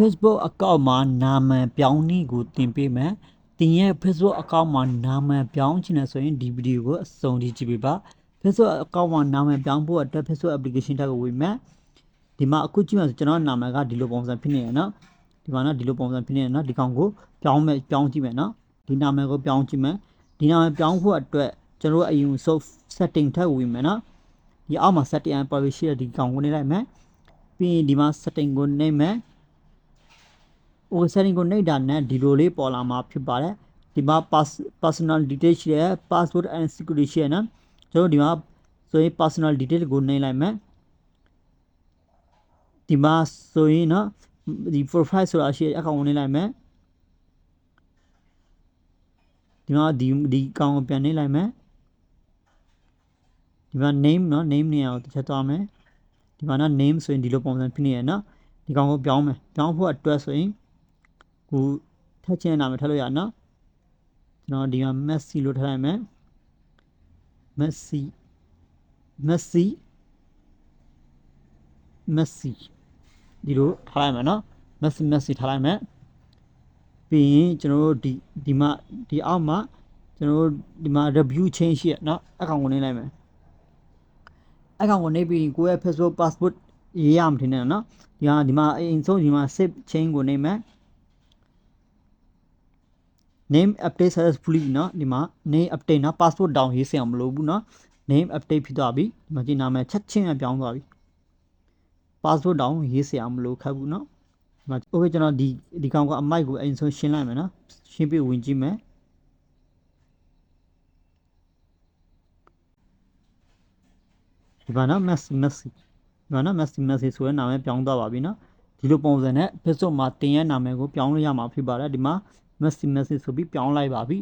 Facebook account မှာနာမည်ပြောင်းနည်းကိုတင်ပေးမယ်။တင်ရဲ့ Facebook account မှာနာမည်ပြောင်းချင်တယ်ဆိုရင်ဒီဗီဒီယိုကိုအဆုံးထိကြည့်ပေးပါ။ Facebook account မှာနာမည်ပြောင်းဖို့အတွက် Facebook application တက်ကိုဝင်မယ်။ဒီမှာအခုကြည့်မှဆိုကျွန်တော်နာမည်ကဒီလိုပုံစံဖြစ်နေရနော်။ဒီမှာနော်ဒီလိုပုံစံဖြစ်နေရနော်ဒီကောင်ကိုပြောင်းမယ်ပြောင်းကြည့်မယ်နော်။ဒီနာမည်ကိုပြောင်းကြည့်မယ်။ဒီနာမည်ပြောင်းဖို့အတွက်ကျွန်တော်အရင်ဆုံး setting ထက်ဝင်မယ်နော်။ဒီအောက်မှာ setting and privacy ရဲ့ဒီကောင်ကိုနေလိုက်မယ်။ပြီးရင်ဒီမှာ setting ကိုနှိပ်မယ်။ o setting ကိုနှိပ်တာနဲ့ဒီလိုလေးပေါ်လာမှာဖြစ်ပါတယ်ဒီမှာ pass- personal details ရှိတယ် password and security ရှိရနော်ကျွန်တော်တို့ဒီမှာဆိုရင် personal detail ကိုနှိပ်လိုက်မယ်ဒီမှာဆိုရင်နော်ဒီ profile ဆိုတာရှိတဲ့အကောင့်ကိုနှိပ်လိုက်မယ်ဒီမှာဒီဒီကောင်ကိုပြန်နှိပ်လိုက်မယ်ဒီမှာ name နော် name နေရာကိုတစ်ချက်သွားမယ်ဒီမှာနော် name ဆိုရင်ဒီလိုပုံစံဖြစ်နေရနော်ဒီကောင်ကိုပြောင်းမယ်ပြောင်းဖို့အတွက်ဆိုရင် ကိုထက်ချင်နာမည်ထည့်လို့ရနော်ကျွန်တော်ဒီမှာ Messi လို့ထည့်လိုက်မယ် Messi Messi Messi ဒီလိုထားလိုက်မယ်နော် Messi Messi ထားလိုက်မယ်ပြီးရင်ကျွန်တော်တို့ဒီဒီမှာဒီအောက်မှာကျွန်တော်တို့ဒီမှာ review change ရှိရနော်အကောင်ကိုနှိပ်လိုက်မယ်အကောင်ကိုနှိပ်ပြီးရင်ကိုယ့်ရဲ့ Facebook passport ရေးရမှာထင်တယ်နော်ဒီဟာဒီမှာအရင်ဆုံးဒီမှာ save change ကိုနှိပ်မယ် name update successfully เนาะဒီမှာ name update เนาะ passport down ရေးစရာမလိုဘူးเนาะ name update ဖြစ်သွားပြီဒီမှာဒီနာမည်ချက်ချင်းပြောင်းသွားပြီ passport down ရေးစရာမလိုခက်ဘူးเนาะဒီမှာ okay ကျွန်တော်ဒီဒီကောင်ကအမိုက်ကိုအရင်ဆုံးရှင်းလိုက်မယ်เนาะရှင်းပြီးဝင်ကြည့်မယ်ဒီမှာနော် Messi Messi ဒီမှာနော် Messi Messi ဆိုတဲ့နာမည်ပြောင်းသွားပါပြီเนาะဒီလိုပုံစံနဲ့ Facebook မှာတင်ရဲ့နာမည်ကိုပြောင်းလို့ရမှာဖြစ်ပါတယ်ဒီမှာ Messi Messi ဆိုပြီးပြောင်းလိုက်ပါပြီ